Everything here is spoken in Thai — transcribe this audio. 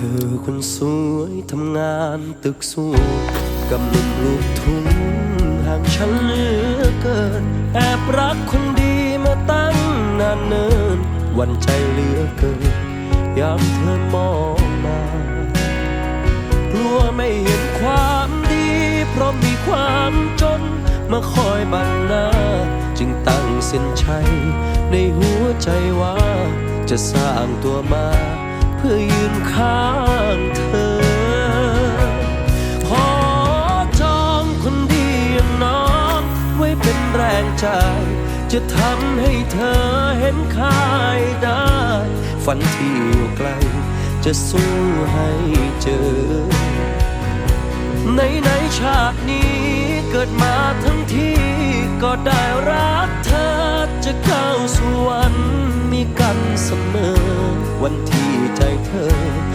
ธอคนสวยทำงานตึกสูงกับหนุ่มลูกทุ่งห่างฉันเหลือเกิน แอบรักคนดีมาตั้งนานเนิน วันใจเหลือเกิน ยามเธอมองมากลัวไม่เห็นความดี เพราะมีความจน มาคอยบังหน้า จึงตั้งเส้นชัย ในหัวใจว่าจะสร้างตัวมา เพื่อยืนข้างเธอ ขอจองคนดีอย่างน้องไว้เป็นแรงใจ จะทำให้เธอเห็นค่ายได้ ฝันที่อยู่ไกล จะสู้ให้เจอ ในในชาตินี้เกิดมาทั้งที่ก็ได้รักเธอจะเข้าสวรรค์มีกันเสมอวันที่ ใจเธอ